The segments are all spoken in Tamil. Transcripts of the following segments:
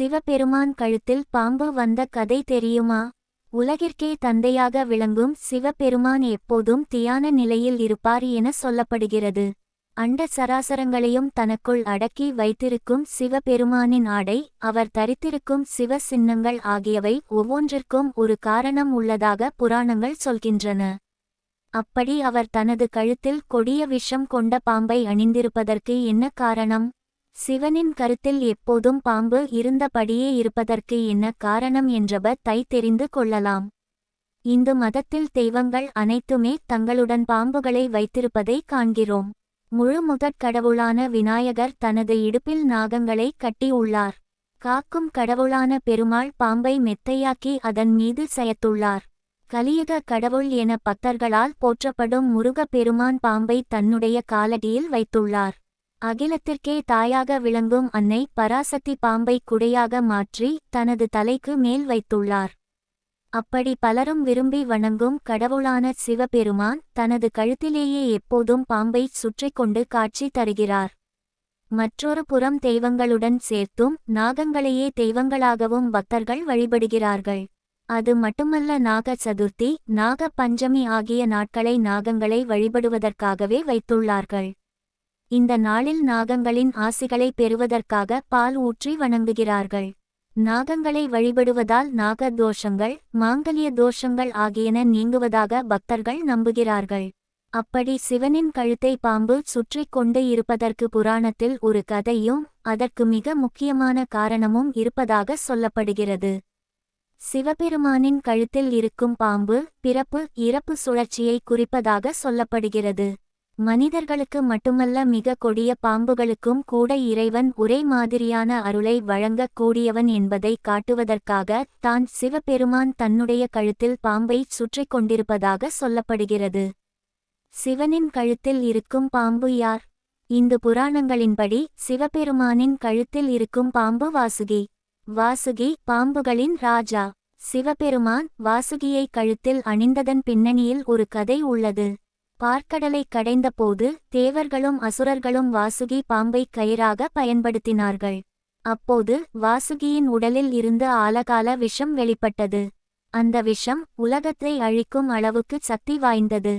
சிவபெருமான் கழுத்தில் பாம்பு வந்த கதை தெரியுமா? உலகிற்கே தந்தையாக விளங்கும் சிவபெருமான் எப்போதும் தியான நிலையில் இருப்பார் என சொல்லப்படுகிறது. அண்ட சராசரங்களையும் தனக்குள் அடக்கி வைத்திருக்கும் சிவபெருமானின் ஆடை அவர் தரித்திருக்கும் சிவ சின்னங்கள் ஆகியவை ஒவ்வொன்றிற்கும் ஒரு காரணம் உள்ளதாக புராணங்கள் சொல்கின்றன. அப்படி அவர் தனது கழுத்தில் கொடிய விஷம் கொண்ட பாம்பை அணிந்திருப்பதற்கு என்ன காரணம்? சிவனின் கருத்தில் எப்போதும் பாம்பு இருந்தபடியே இருப்பதற்கு என்ன காரணம் என்றவர் தை தெரிந்து கொள்ளலாம். இந்து மதத்தில் தெய்வங்கள் அனைத்துமே தங்களுடன் பாம்புகளை வைத்திருப்பதை காண்கிறோம். முழு முதற் கடவுளான விநாயகர் தனது இடுப்பில் நாகங்களை கட்டி உள்ளார். காக்கும் கடவுளான பெருமாள் பாம்பை மெத்தையாக்கி அதன் மீது செயத்துள்ளார். கலியுக கடவுள் என பக்தர்களால் போற்றப்படும் முருகப் பெருமான் பாம்பை தன்னுடைய காலடியில் வைத்துள்ளார். அகிலத்திற்கே தாயாக விளங்கும் அன்னை பராசக்தி பாம்பை குடையாக மாற்றி தனது தலைக்கு மேல் வைத்துள்ளார். அப்படி பலரும் விரும்பி வணங்கும் கடவுளான சிவபெருமான் தனது கழுத்திலேயே எப்போதும் பாம்பை சுற்றி கொண்டு காட்சி தருகிறார். மற்றொரு புறம் தெய்வங்களுடன் சேர்த்தும் நாகங்களையே தெய்வங்களாகவும் பக்தர்கள் வழிபடுகிறார்கள். அது மட்டுமல்ல நாக சதுர்த்தி நாக பஞ்சமி ஆகிய நாட்களை நாகங்களை வழிபடுவதற்காகவே வைத்துள்ளார்கள். இந்த நாளில் நாகங்களின் ஆசிகளை பெறுவதற்காக பால் ஊற்றி வணங்குகிறார்கள். நாகங்களை வழிபடுவதால் நாக தோஷங்கள் மாங்கல்ய தோஷங்கள் ஆகியன நீங்குவதாக பக்தர்கள் நம்புகிறார்கள். அப்படி சிவனின் கழுத்தை பாம்பு சுற்றிக் கொண்டு இருப்பதற்கு புராணத்தில் ஒரு கதையும் அதற்கு மிக முக்கியமான காரணமும் இருப்பதாக சொல்லப்படுகிறது. சிவபெருமானின் கழுத்தில் இருக்கும் பாம்பு பிறப்பு இறப்பு சுழற்சியை குறிப்பதாக சொல்லப்படுகிறது. மனிதர்களுக்கு மட்டுமல்ல மிக கொடிய பாம்புகளுக்கும் கூட இறைவன் ஒரே மாதிரியான அருளை வழங்கக் கூடியவன் என்பதை காட்டுவதற்காக தான் சிவபெருமான் தன்னுடைய கழுத்தில் பாம்பை சுற்றிக் கொண்டிருப்பதாக சொல்லப்படுகிறது. சிவனின் கழுத்தில் இருக்கும் பாம்பு யார்? இந்து புராணங்களின்படி சிவபெருமானின் கழுத்தில் இருக்கும் பாம்பு வாசுகி. வாசுகி பாம்புகளின் ராஜா. சிவபெருமான் வாசுகியை கழுத்தில் அணிந்ததன் பின்னணியில் ஒரு கதை உள்ளது. பார்க்கடலை கடைந்தபோது தேவர்களும் அசுரர்களும் வாசுகி பாம்பை கயிறாக பயன்படுத்தினார்கள். அப்போது வாசுகியின் உடலில் இருந்து ஆலகால விஷம் வெளிப்பட்டது. அந்த விஷம் உலகத்தை அழிக்கும் அளவுக்கு சக்தி வாய்ந்தது.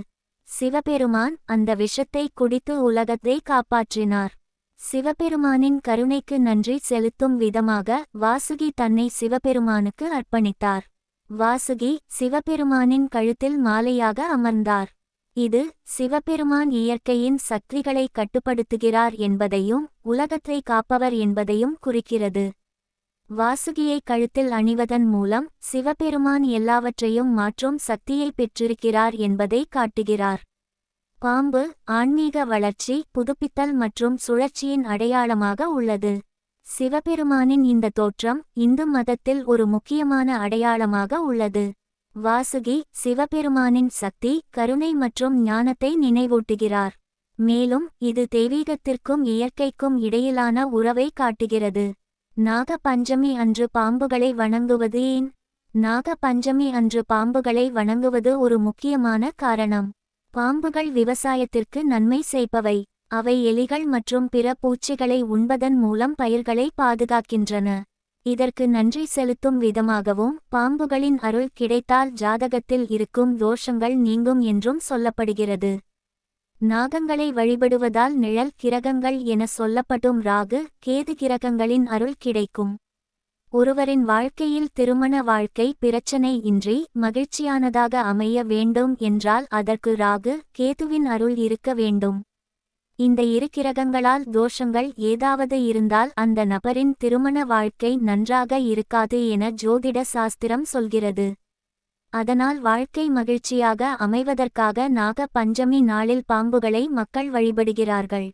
சிவபெருமான் அந்த விஷத்தை குடித்து உலகத்தை காப்பாற்றினார். சிவபெருமானின் கருணைக்கு நன்றி செலுத்தும் விதமாக வாசுகி தன்னை சிவபெருமானுக்கு அர்ப்பணித்தார். வாசுகி சிவபெருமானின் கழுத்தில் மாலையாக அமர்ந்தார். இது சிவபெருமான் இயற்கையின் சக்திகளை கட்டுப்படுத்துகிறார் என்பதையும் உலகத்தை காப்பவர் என்பதையும் குறிக்கிறது. வாசுகியை கழுத்தில் அணிவதன் மூலம் சிவபெருமான் எல்லாவற்றையும் மாற்றும் சக்தியை பெற்றிருக்கிறார் என்பதை காட்டுகிறார். பாம்பு ஆன்மீக வளர்ச்சி புதுப்பித்தல் மற்றும் சுழற்சியின் அடையாளமாக உள்ளது. சிவபெருமானின் இந்த தோற்றம் இந்து மதத்தில் ஒரு முக்கியமான அடையாளமாக உள்ளது. வாசுகி சிவபெருமானின் சக்தி கருணை மற்றும் ஞானத்தை நினைவூட்டுகிறார். மேலும் இது தெய்வீகத்திற்கும் இயற்கைக்கும் இடையிலான உறவை காட்டுகிறது. நாக பஞ்சமி அன்று பாம்புகளை வணங்குவது ஏன்? நாக பஞ்சமி அன்று பாம்புகளை வணங்குவது ஒரு முக்கியமான காரணம். பாம்புகள் விவசாயத்திற்கு நன்மை செய்பவை. அவை எலிகள் மற்றும் பிற பூச்சிகளை உண்பதன் மூலம் பயிர்களை பாதுகாக்கின்றன. இதற்கு நன்றி செலுத்தும் விதமாகவும் பாம்புகளின் அருள் கிடைத்தால் ஜாதகத்தில் இருக்கும் தோஷங்கள் நீங்கும் என்றும் சொல்லப்படுகிறது. நாகங்களை வழிபடுவதால் நிழல் கிரகங்கள் என சொல்லப்படும் ராகு கேது கிரகங்களின் அருள் கிடைக்கும். ஒருவரின் வாழ்க்கையில் திருமண வாழ்க்கை பிரச்சனை இன்றி மகிழ்ச்சியானதாக அமைய வேண்டும் என்றால் அதற்கு ராகு கேதுவின் அருள் இருக்க வேண்டும். இந்த இரு கிரகங்களால் தோஷங்கள் ஏதாவது இருந்தால் அந்த நபரின் திருமண வாழ்க்கை நன்றாக இருக்காது என ஜோதிட சாஸ்திரம் சொல்கிறது. அதனால் வாழ்க்கை மகிழ்ச்சியாக அமைவதற்காக நாக பஞ்சமி நாளில் பாம்புகளை மக்கள் வழிபடுகிறார்கள்.